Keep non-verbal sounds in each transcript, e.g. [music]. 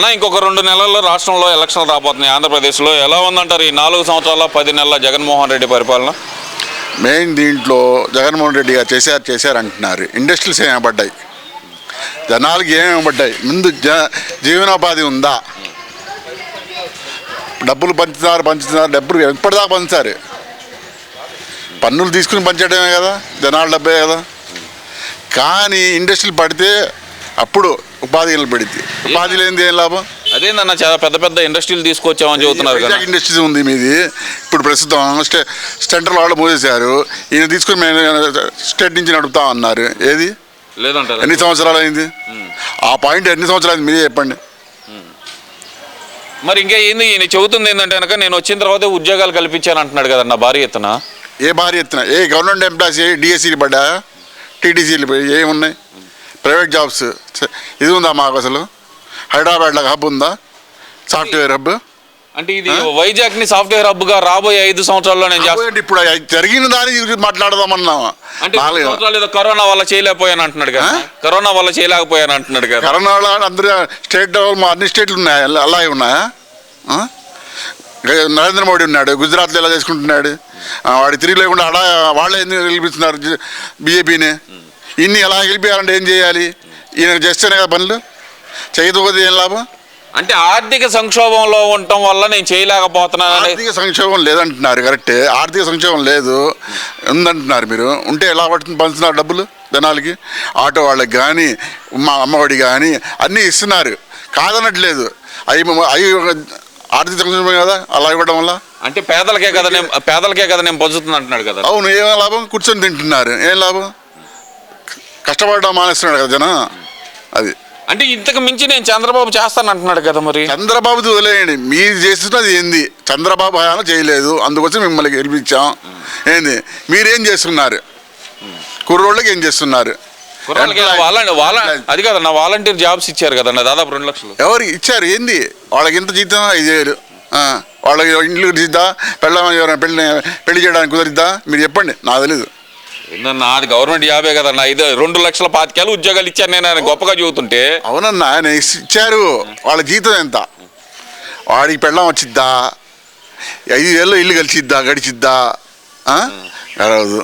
అన్న ఇంకొక రెండు నెలల్లో రాష్ట్రంలో ఎలక్షన్లు రాబోతున్నాయి. ఆంధ్రప్రదేశ్లో ఎలా ఉందంటారు ఈ నాలుగు సంవత్సరాల పది నెలల జగన్మోహన్ రెడ్డి పరిపాలన? మెయిన్ దీంట్లో జగన్మోహన్ రెడ్డి గారు చేశారు చేశారు అంటున్నారు. ఇండస్ట్రీస్ ఏమబడ్డాయి జనాలకి ఏమేమబడ్డాయి ముందు జ జీవనోపాధి ఉందా? డబ్బులు పంచుతున్నారు పంచుతున్నారు. డబ్బులు ఎప్పటిదాకా పంచుతారు? పన్నులు తీసుకుని పంచడమే కదా జనాల డబ్బే కదా. కానీ ఇండస్ట్రీలు పడితే అప్పుడు ఉపాధి పడిద్ది ఉపాధి లేనిది ఏం లాభం? అదేందన్న చాలా పెద్ద పెద్ద ఇండస్ట్రీలు తీసుకొచ్చామని చెబుతున్నారు కదా. ఇండస్ట్రీస్ ఉంది మీది. ఇప్పుడు ప్రస్తుతం స్టే సెంట్రల్ వాళ్ళు మూసేశారు. ఈయన తీసుకుని మేము స్టేట్ నుంచి నడుపుతా అన్నారు. ఏది? లేదంటారు? ఎన్ని సంవత్సరాలు అయింది? ఆ పాయింట్ ఎన్ని సంవత్సరాలు అయింది మీరే చెప్పండి. మరి ఇంకా ఏంది? ఈయన చెబుతుంది ఏంటంటే కనుక నేను వచ్చిన తర్వాత ఉద్యోగాలు కల్పించాను అంటున్నాడు కదన్న భారీ ఎత్తున. ఏ భారీ ఎత్తున? ఏ గవర్నమెంట్ ఎంప్లాయీస్ ఏ డిఎస్సీలు పడ్డా? టీటీసీలు ఏమున్నాయి? ప్రైవేట్ జాబ్స్ ఇది ఉందా మాకు అసలు? హైదరాబాద్లో హబ్ ఉందా? సాఫ్ట్వేర్ హబ్ అంటే ఇది వైజాగ్ని సాఫ్ట్వేర్ హబ్గా రాబోయే ఐదు సంవత్సరాల్లో నేను చేస్తాను ఇప్పుడు జరిగిన దాని గురించి మాట్లాడదామన్నావా? అంటే కరోనా వల్ల చేయలేకపోయాను అంటున్నాడు కదా. కరోనా వల్ల చేయలేకపోయాను అంటున్నాడు కదా. కరోనాలో అందరూ స్టేట్ డెవలప్ అన్ని స్టేట్లు ఉన్నాయా? అలా- ఉన్నాయా? నరేంద్ర మోడీ ఉన్నాడు గుజరాత్లో ఎలా చేసుకుంటున్నాడు? వాడి తిరిగి లేకుండా వాళ్ళే ఎందుకు గెలిపిస్తున్నారు బీజేపీని ఇన్ని ఎలా గెలిపించాలంటే ఏం చేయాలి? ఈయన చేస్తేనే కదా పనులు? చేయకపోతే ఏం లాభం? అంటే ఆర్థిక సంక్షోభంలో ఉండటం వల్ల నేను చేయలేకపోతున్నాను ఆర్థిక సంక్షోభం లేదంటున్నారు కరెక్టే. ఆర్థిక సంక్షోభం లేదు. ఉందంటున్నారు మీరు. ఉంటే ఎలా పడుతుంది? పంచుతున్నారు డబ్బులు జనాలకి? ఆటో వాళ్ళకి కానీ మా అమ్మఒడి కానీ అన్నీ ఇస్తున్నారు. కాదనట్లేదు. అవి అవి ఆర్థిక సంక్షోభం కదా అలా ఇవ్వడం వల్ల. అంటే పేదలకే కదా నేను పేదలకే కదా నేను పంచుతున్నా అంటున్నాడు కదా. అవును ఏం లాభం? కూర్చొని తింటున్నారు. ఏం లాభం? కష్టపడడం మానేస్తున్నాడు కదా జనం? అది. అంటే ఇంతకు మించి నేను చంద్రబాబు చేస్తాను అంటున్నాడు కదా మరి. చంద్రబాబుది వదిలేయండి. మీరు చేస్తున్నది ఏంది? చంద్రబాబు హయానా చేయలేదు. అందుకోసం మిమ్మల్ని గెలిపించాం. ఏంది? మీరేం చేస్తున్నారు? కుర్రోళ్ళకి ఏం చేస్తున్నారు? అది కదన్న వాలంటీర్ జాబ్స్ ఇచ్చారు కదన్న దాదాపు రెండు లక్షలు. ఎవరు ఇచ్చారు. ఏంది? వాళ్ళకి ఎంత జీతం? ఐదు వేలు. ఆ, వాళ్ళకి ఇండ్లు ఇద్దా పెళ్ళ ఎవరైనా పెళ్ళి పెళ్ళి చేయడానికి కుదిరిద్దా? మీరు చెప్పండి. నాకు తెలీదు. ఏందన్నా అది గవర్నమెంట్ జాబే కదన్న ఐదు రెండు లక్షల పాతికేళ్ళు ఉద్యోగాలు ఇచ్చారు నేను ఆయన గొప్పగా చెబుతుంటే అవునన్నా ఆయన ఇచ్చారు. వాళ్ళ జీతం ఎంత? వాడికి పెళ్ళం వచ్చిద్దా? ఐదు వేలు ఇల్లు కలిసిద్దా గడిచిద్దా? గడవదు.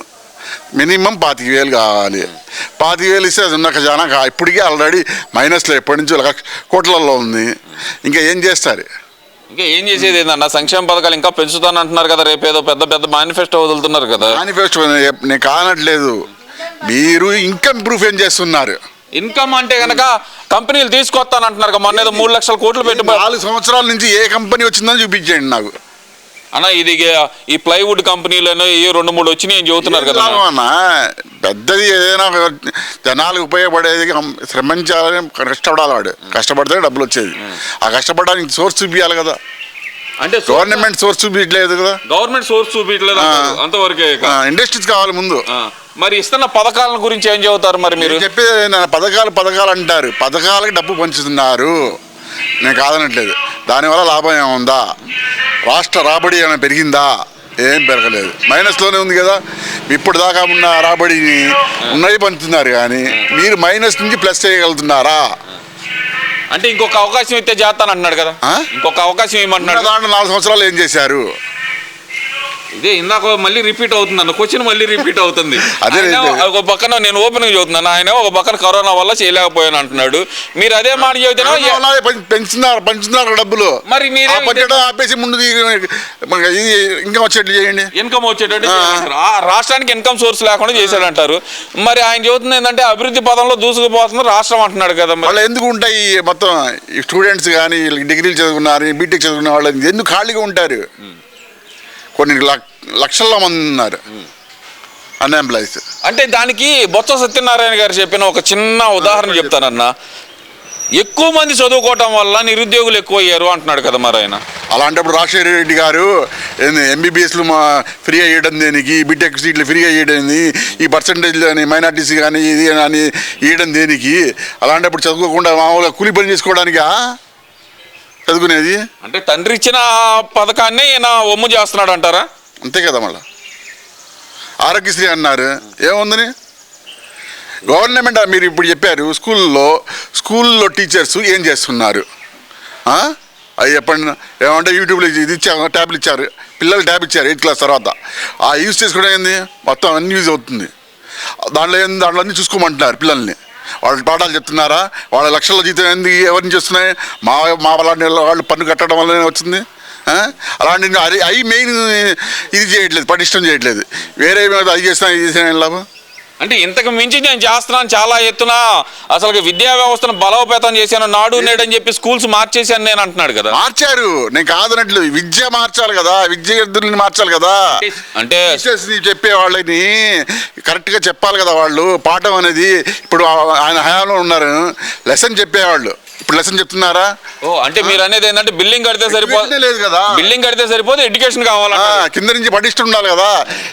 మినిమం పాతిక వేలు కావాలి. పాతిక వేలు ఇస్తే అది ఉన్న ఖజానా కా ఇప్పటికే ఆల్రెడీ మైనస్లో ఎప్పటి నుంచో లక్ష కోట్లలో ఉంది. ఇంకా ఏం చేస్తారు? ఇంకా ఏం చేసేది ఏందన్న? సంక్షేమ పథకాలు ఇంకా పెంచుతాను అంటున్నారు కదా రేపు ఏదో పెద్ద పెద్ద మేనిఫెస్టో వదులుతున్నారు కదా. మేనిఫెస్టో నేను కానట్లేదు. మీరు ఇన్కమ్ ప్రూఫ్ ఏం చేస్తున్నారు? ఇన్కమ్ అంటే గనక కంపెనీలు తీసుకొస్తాను అంటున్నారు కదా మొన్న ఏదో మూడు లక్షల కోట్లు పెట్టుబడి నాలుగు సంవత్సరాల నుంచి ఏ కంపెనీ వచ్చిందని చూపించండి నాకు. అన్న ఇది ఈ ప్లైవుడ్ కంపెనీలను ఈ రెండు మూడు వచ్చి నేను చెబుతున్నారు కదా అన్న? పెద్దది ఏదైనా జనాలకు ఉపయోగపడేది శ్రమించాలని కష్టపడాలి వాడు. కష్టపడితే డబ్బులు వచ్చేది. ఆ కష్టపడడానికి సోర్స్ చూపించాలి కదా. అంటే గవర్నమెంట్ సోర్స్ చూపించలేదు కదా. గవర్నమెంట్ సోర్స్ చూపించలేదు. అంతవరకే. ఇండస్ట్రీస్ కావాలి ముందు. మరి ఇస్తున్న పథకాల గురించి ఏం చెబుతారు మరి మీరు? చెప్పేది పథకాలు పథకాలు అంటారు. పథకాలకి డబ్బు పంచుతున్నారు. నేను కాదనట్లేదు. దానివల్ల లాభం ఏముందా? రాష్ట్ర రాబడి ఏమైనా పెరిగిందా? ఏం పెరగలేదు. మైనస్లోనే ఉంది కదా. ఇప్పుడు దాకా ఉన్న రాబడిని ఉన్నది పంచుతున్నారు కానీ మీరు మైనస్ నుంచి ప్లస్ చేయగలుగుతున్నారా? అంటే ఇంకొక అవకాశం ఇస్తే చేస్తాను అంటున్నాడు కదా? ఇంకొక అవకాశం దాంట్లో నాలుగు సంవత్సరాలు ఏం చేశారు? ఇదే ఇందాక మళ్ళీ రిపీట్ అవుతుంది అన్న క్వశ్చన్ మళ్ళీ రిపీట్ అవుతుంది. [laughs] అదే. ఒక పక్కన నేను ఓపెన్గా చదువుతున్నాను ఆయన ఒక పక్కన కరోనా వల్ల చేయలేకపోయాను అంటున్నాడు. మీరు అదే మాట పెం- పెంచుతున్నారు పంచుతున్నారు డబ్బులు. మరి ఆపేసి ముందు ఇంకా వచ్చేట్లు చేయండి. ఇన్కమ్ వచ్చేటట్టు రాష్ట్రానికి ఇన్కమ్ సోర్స్ లేకుండా చేశాడంటారు. మరి ఆయన చెబుతుంది ఏంటంటే అభివృద్ధి పదంలో దూసుకుపోతుంది రాష్ట్రం అంటున్నాడు కదా మరి. వాళ్ళు ఎందుకు ఉంటాయి మొత్తం స్టూడెంట్స్ కానీ డిగ్రీలు చదువుకున్నారు బీటెక్ చదువుకున్న వాళ్ళు ఎందుకు ఖాళీగా ఉంటారు? కొన్ని లక్- లక్షల్లో మంది ఉన్నారు. అన్ఎంప్లాయీస్ అంటే దానికి బొత్స సత్యనారాయణ గారు చెప్పిన ఒక చిన్న ఉదాహరణ చెప్తానన్న. ఎక్కువ మంది చదువుకోవటం వల్ల నిరుద్యోగులు ఎక్కువ అయ్యారు అంటున్నాడు కదా మరి ఆయన. అలాంటప్పుడు రాజశేఖర రెడ్డి గారు ఎంబీబీఎస్లు మా ఫ్రీ అయ్యడం దేనికి బీటెక్ సీట్లు ఫ్రీ అయ్యడం ఈ పర్సంటేజ్ అని మైనార్టీస్ కానీ ఇది అని ఇవ్వడం దేనికి అలాంటప్పుడు చదువుకోకుండా మామూలుగా కూలి పని చేసుకోవడానికా? చదువుకునేది? అంటే తండ్రి ఇచ్చిన పథకాన్ని ఈయన ఒమ్ము చేస్తున్నాడు అంటారా అంతే కదా మళ్ళా. ఆరోగ్యశ్రీ అన్నారు. ఏముందని? గవర్నమెంట్? మీరు ఇప్పుడు చెప్పారు స్కూల్లో స్కూల్లో టీచర్స్ ఏం చేస్తున్నారు? అవి చెప్పండి. ఏమంటే యూట్యూబ్లో ఇది ఇచ్చారు ట్యాబ్లు ఇచ్చారు. పిల్లలు ట్యాబ్ ఇచ్చారు ఎయిత్ క్లాస్ తర్వాత. ఆ యూజ్ చేసుకోవడం ఏంది? మొత్తం అన్ని యూజ్ అవుతుంది. దాంట్లో ఏంది దాంట్లో అన్ని చూసుకోమంటున్నారు పిల్లల్ని. వాళ్ళు పాఠాలు చెప్తున్నారా? వాళ్ళ లక్షల జీతం ఎందుకు ఎవరిని చేస్తున్నాయి మా మా అలాంటి వాళ్ళు పన్ను కట్టడం వల్లనే వచ్చింది? అలాంటి అది అవి మెయిన్ ఇది చేయట్లేదు పటిష్టం చేయట్లేదు. వేరే అది చేసినా ఇది చేసినా లాభం? అంటే ఇంతకు మించి నేను చేస్తున్నాను చాలా ఎత్తున. అసలు విద్యా వ్యవస్థను బలోపేతం చేశాను నాడు నేడు అని చెప్పి స్కూల్స్ మార్చేశాను నేను అంటున్నాడు కదా. మార్చారు. నేను కాదనట్లు విద్య మార్చాలి కదా. విద్యార్థుల్ని మార్చాలి కదా. అంటే చెప్పే వాళ్ళని కరెక్ట్గా చెప్పాలి కదా వాళ్ళు. పాఠం అనేది ఇప్పుడు ఆయన హయాంలో ఉన్నారు. లెసన్ చెప్పేవాళ్ళు. ఇప్పుడు లెసన్ చెప్తున్నారా? ఓ అంటే మీరు అనేది ఏంటంటే బిల్డింగ్ కడితే సరిపోదు Education లేదు కదా. బిల్డింగ్ కడితే సరిపోదు ఎడ్యుకేషన్ ఆ, కావాలంట కింద నుంచి పటిష్టం ఉండాలి కదా.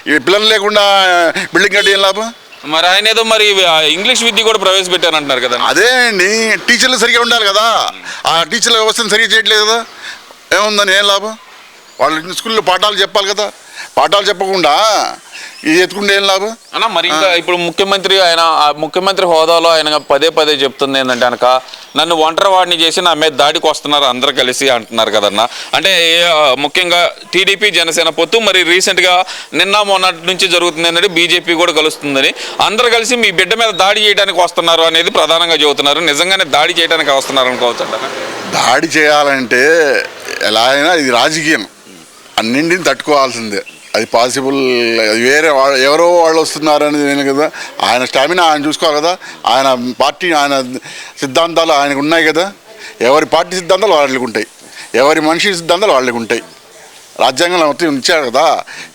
ఈ పిల్లలు లేకుండా బిల్డింగ్ కట్టి ఏం లాభం? మరి ఆయన ఏదో మరి ఇంగ్లీష్ విద్య కూడా ప్రవేశపెట్టారంటున్నారు కదా. అదే అండి టీచర్లు సరిగా ఉండాలి కదా. ఆ టీచర్ల వ్యవస్థను సరిగా చేయట్లేదు కదా. ఏముందని ఏం లాభం? వాళ్ళు స్కూల్లో పాఠాలు చెప్పాలి కదా. పాఠాలు చెప్పకుండా ఇది ఎత్తుకుంటే ఏం లాభం? అన్న మరి ఇంకా ఇప్పుడు ముఖ్యమంత్రి ఆయన ఆ ముఖ్యమంత్రి హోదాలో ఆయన పదే పదే చెప్తుంది ఏంటంటే కనుక నన్ను ఒంటరి వాడిని చేసి నా మీద దాడికి వస్తున్నారు అందరు కలిసి అంటున్నారు కదన్న. అంటే ముఖ్యంగా టీడీపీ జనసేన పొత్తు మరి రీసెంట్గా నిన్న మొన్నటి నుంచి జరుగుతుంది ఏంటంటే బీజేపీ కూడా కలుస్తుందని. అందరు కలిసి మీ బిడ్డ మీద దాడి చేయడానికి వస్తున్నారు అనేది ప్రధానంగా చెబుతున్నారు. నిజంగానే దాడి చేయడానికి వస్తున్నారు అనుకోవచ్చు దాడి చేయాలంటే ఎలా అయినా ఇది రాజకీయం. అన్నింటిని తట్టుకోవాల్సిందే. అది పాసిబుల్ వేరే వాళ్ళు ఎవరో వాళ్ళు వస్తున్నారు అనేది నేను కదా ఆయన స్టామినా ఆయన చూసుకోవాలి కదా ఆయన పార్టీ ఆయన సిద్ధాంతాలు ఆయనకు ఉన్నాయి కదా ఎవరి పార్టీ సిద్ధాంతాలు వాళ్ళకి ఉంటాయి ఎవరి మనిషి సిద్ధాంతాలు వాళ్ళకి ఉంటాయి. రాజ్యాంగంలో మొత్తం ఇచ్చారు కదా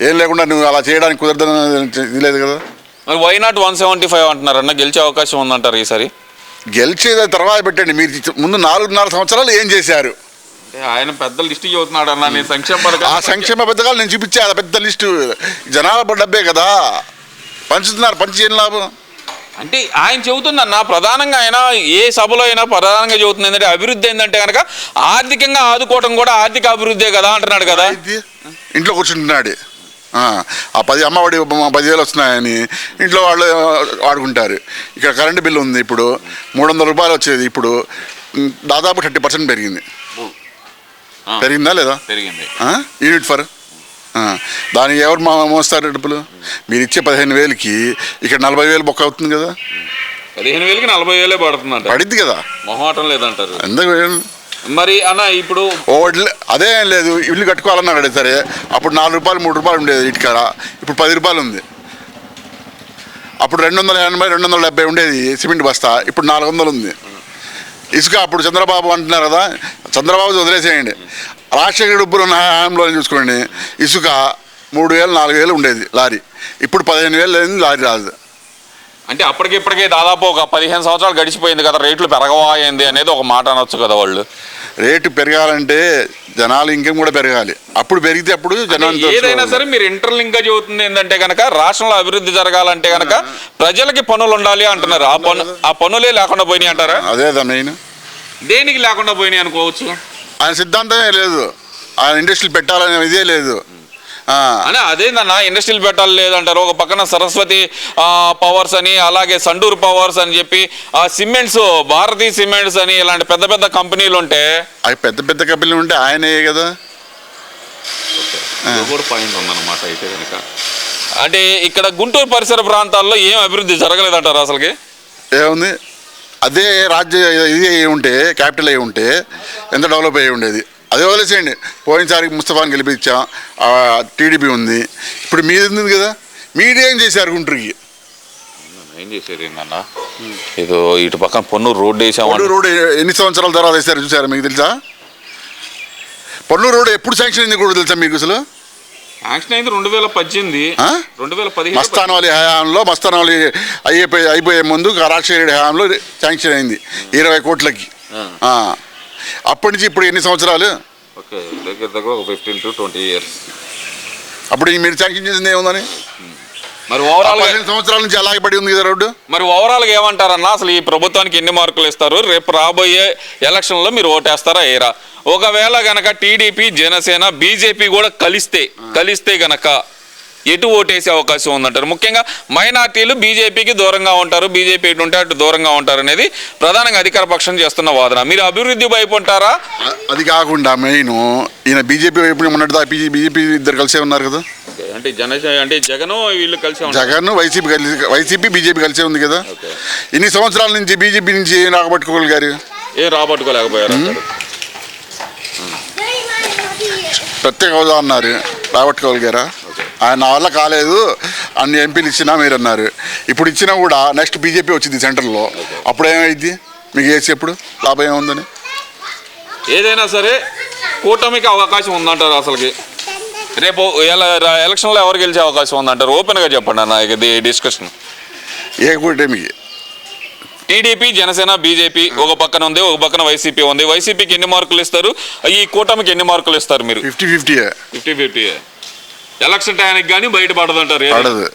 ఏం లేకుండా నువ్వు అలా చేయడానికి కుదరదని లేదు కదా. మరి why not one seventy five అంటున్నారు అన్న గెలిచే అవకాశం ఉందంటారు ఈసారి? గెలిచేది తర్వాత పెట్టండి మీరు ముందు నాలుగున్నర సంవత్సరాలు ఏం చేశారు? ఆయన పెద్ద లిస్ట్ చెబుతున్నాడు అన్న నేను సంక్షేమ ఆ పథకాలు సంక్షేమ పథకాలు నేను చూపించా ఆ పెద్ద లిస్టు. జనాభా డబ్బే కదా. పంచుతున్నారు పంచి ఏం లాభం? అంటే ఆయన చెబుతుందన్న ప్రధానంగా ఆయన ఏ సభలో అయినా ప్రధానంగా చెబుతుంది ఏంటంటే అభివృద్ధి ఏంటంటే కనుక ఆర్థికంగా ఆదుకోవడం కూడా ఆర్థిక అభివృద్ధే కదా అంటున్నాడు కదా. ఇంట్లో కూర్చుంటున్నాడు. ఆ, ఆ పది అమ్మఒడి పదివేలు వస్తున్నాయని ఇంట్లో వాళ్ళు వాడుకుంటారు ఇక్కడ కరెంటు బిల్లు ఉంది ఇప్పుడు మూడు వందల రూపాయలు వచ్చేది ఇప్పుడు దాదాపు థర్టీ పర్సెంట్ పెరిగింది. ఆ. పెరిగిందా లేదా? పెరిగింది? Unit for. దానికి ఎవరు మా మోస్తారు డబ్బులు? మీరు ఇచ్చే పదిహేను వేలకి ఇక్కడ నలభై వేలు బొక్క అవుతుంది కదా. పదిహేను వేలకి నలభై వేలే పడుతుందంట. పడిద్ది కదా. మొహమాటం లేదంటారు. ఎందుకు మరి అన్న ఇప్పుడు ఓ ఇల్లు అదే ఏం లేదు. ఇల్లు కట్టుకోవాలన్నాడు సరే. అప్పుడు నాలుగు రూపాయలు మూడు రూపాయలు ఉండేది ఇటుకాడ. ఇప్పుడు పది రూపాయలు ఉంది. అప్పుడు రెండు వందల ఎనభై రెండు వందల డెబ్బై ఉండేది సిమెంట్ బస్తా. ఇప్పుడు నాలుగు వందలు ఉంది. ఇసుక అప్పుడు చంద్రబాబు అంటున్నారు కదా చంద్రబాబు వదిలేసేయండి. రాజశేఖర ఇప్పుడు ఉన్న హయాంలో చూసుకోండి ఇసుక మూడు వేలు నాలుగు వేలు ఉండేది లారీ. ఇప్పుడు పదిహేను వేలు లేని లారీ రాదు. అంటే అప్పటికిప్పటికే దాదాపు ఒక పదిహేను సంవత్సరాలు గడిచిపోయింది కదా రేట్లు పెరగవాయింది అనేది ఒక మాట అనొచ్చు కదా వాళ్ళు. రేటు పెరగాలంటే జనాలు ఇంకం కూడా పెరగాలి. అప్పుడు పెరిగితే అప్పుడు జనాలు ఏదైనా సరే మీరు ఇంటర్లింక్గా చెబుతుంది ఏంటంటే కనుక రాష్ట్రంలో అభివృద్ధి జరగాలంటే కనుక ప్రజలకి పనులు ఉండాలి అంటున్నారు. ఆ పను ఆ. పనులే లేకుండా పోయినాయి అంటారా? అదేదా మెయిన్. దేనికి లేకుండా పోయినాయి అనుకోవచ్చు? ఆయన సిద్ధాంతమే లేదు. ఆయన ఇండస్ట్రీలు పెట్టాలనే ఇదే లేదు. అని అదేందన్న ఇండస్ట్రీలు పెట్టాలి లేదంటారు. ఒక పక్కన సరస్వతి పవర్స్ అని అలాగే సండూర్ పవర్స్ అని చెప్పి ఆ సిమెంట్స్ భారతీ సిమెంట్స్ అని ఇలాంటి పెద్ద పెద్ద కంపెనీలు ఉంటే అవి పెద్ద పెద్ద కంపెనీలు ఉంటే ఆయనే కదా? కూడా పాయింట్ ఉందన్నమాట అయితే కనుక అంటే ఇక్కడ గుంటూరు పరిసర ప్రాంతాల్లో ఏం అభివృద్ధి జరగలేదంటారు అసలుకి? ఏముంది? అదే రాజ్య ఇది అయి ఉంటే క్యాపిటల్ అయి ఉంటే ఎంత డెవలప్ అయ్యి ఉండేది? అదే వదిలేసేయండి. పోయినసారి ముస్తఫాని గెలిపించాం టీడీపీ ఉంది. ఇప్పుడు మీది ఉంది కదా? మీడియా ఏం చేశారు గుంటూరుకి? ఏం చేశారు ఏందన్న ఏదో ఇటు పక్కన పొన్నూరు రోడ్డు వేసాము పొన్నూరు రోడ్ ఎన్ని సంవత్సరాల తర్వాత వేశారు చూసారా మీకు తెలుసా? పొన్నూరు రోడ్ ఎప్పుడు శాంక్షన్ అయింది కూడా తెలుసా మీకు అసలు? యాక్షన్ అయింది రెండు వేల పద్దెనిమిది? రెండు వేల పదిహేను మస్తాన్ వాలి హయాంలో మస్తాన్ వాలి అయిపోయి అయిపోయే ముందు రాజశేఖర హయాంలో శాంక్షన్ అయింది. ఇరవై కోట్లకి. ఆ. ఆ. అప్పటి నుంచి ఇప్పుడు ఎన్ని సంవత్సరాలు? ఓకే దగ్గర దగ్గర ఒక ఫిఫ్టీన్ టు ట్వంటీ ఇయర్స్ అప్పుడు ఈ మీరు శాంక్షన్ చేసింది ఏముందని? మరి ఓవరాల్ సంవత్సరాల నుంచి అలాగే పడి ఉంది కదా రోడ్డు? మరి ఓవరాల్గా ఏమంటారన్నా అసలు ఈ ప్రభుత్వానికి ఎన్ని మార్కులు ఇస్తారు? రేపు రాబోయే ఎలక్షన్లో మీరు ఓటేస్తారా ఏరా? ఒకవేళ గనక టీడీపీ జనసేన బీజేపీ కూడా కలిస్తే కలిస్తే గనక ఎటు ఓటేసే అవకాశం ఉందంటారు? ముఖ్యంగా మైనార్టీలు బీజేపీకి దూరంగా ఉంటారు బీజేపీ ఎటు ఉంటే అటు దూరంగా ఉంటారు అనేది ప్రధానంగా అధికార పక్షం చేస్తున్న వాదన. మీరు అభివృద్ధి వైపు ఉంటారా? అది కాకుండా మెయిన్ ఈయన బీజేపీ వైపు ఉన్నట్టు బీజేపీ ఇద్దరు కలిసే ఉన్నారు కదా. అంటే జన అంటే జగన్ వీళ్ళు కలిసి జగన్ వైసీపీ కలిసి వైసీపీ బీజేపీ కలిసే ఉంది కదా. ఇన్ని సంవత్సరాల నుంచి బీజేపీ నుంచి ఏం రాబట్టుకోగలిగారు? ఏం రాబట్టుకోలేకపోయారు ప్రత్యేక హోదా అన్నారు. రాబట్టుకోగలిగారా? నా వల్ల కాలేదు. అన్ని ఎంపీలు ఇచ్చినా మీరు అన్నారు. ఇప్పుడు ఇచ్చినా కూడా నెక్స్ట్ బీజేపీ వచ్చింది సెంటర్లో. అప్పుడు ఏమైంది? మీకు వేసి ఎప్పుడు? లాభం ఏముందని? ఏదైనా సరే కూటమికి అవకాశం ఉందంటారు అసలుకి. రేపు ఎలక్షన్లో ఎవరు గెలిచే అవకాశం ఉందంటారు? ఓపెన్గా చెప్పండి అన్న ఇది డిస్కషన్ ఏ కూటమికి? టీడీపీ జనసేన బీజేపీ ఒక పక్కన ఉంది ఒక పక్కన వైసీపీ ఉంది. వైసీపీకి ఎన్ని మార్కులు ఇస్తారు? ఈ కూటమికి ఎన్ని మార్కులు ఇస్తారు మీరు? Fifty fifty fifty fifty election టైంకి కానీ బయటపడదంటారు ఏది? పడదు